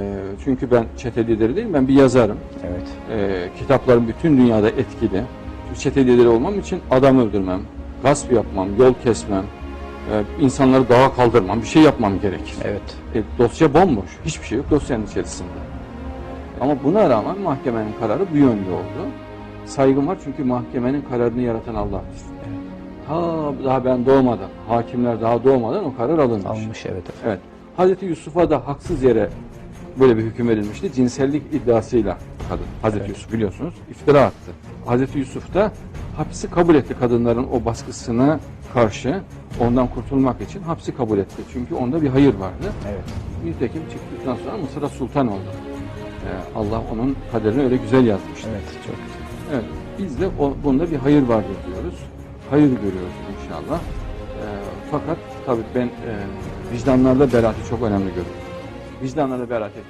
E, çünkü ben çete lideri değilim, ben bir yazarım. Evet. E, kitaplarım bütün dünyada etkili. Çete lideri olmam için adam öldürmem, gasp yapmam, yol kesmem, e, insanları dağa kaldırmam, bir şey yapmam gerekir. Evet. E, dosya bomboş. Hiçbir şey yok dosyanın içerisinde. Ama buna rağmen mahkemenin kararı bu yönde oldu. Saygım var çünkü mahkemenin kararını yaratan Allah'tır. Ta daha ben doğmadan, hakimler daha doğmadan o karar alınmış. Almış evet. efendim. Evet. Hazreti Yusuf'a da haksız yere böyle bir hüküm verilmişti. Cinsellik iddiasıyla kadın. Hazreti Evet. Yusuf biliyorsunuz iftira attı. Hazreti Yusuf da hapsi kabul etti kadınların o baskısına karşı. Ondan kurtulmak için hapsi kabul etti. Çünkü onda bir hayır vardı. Evet. Nitekim çıktıktan sonra Mısır'a sultan oldu. Ee, Allah onun kaderini öyle güzel yazmıştı. Evet. Çok güzel. Evet, biz de o, bunda bir hayır vardır diyoruz. Hayır görüyoruz inşallah. Ee, fakat tabii ben e, vicdanlarda beraati çok önemli görüyorum. Vicdanlarda beraat et.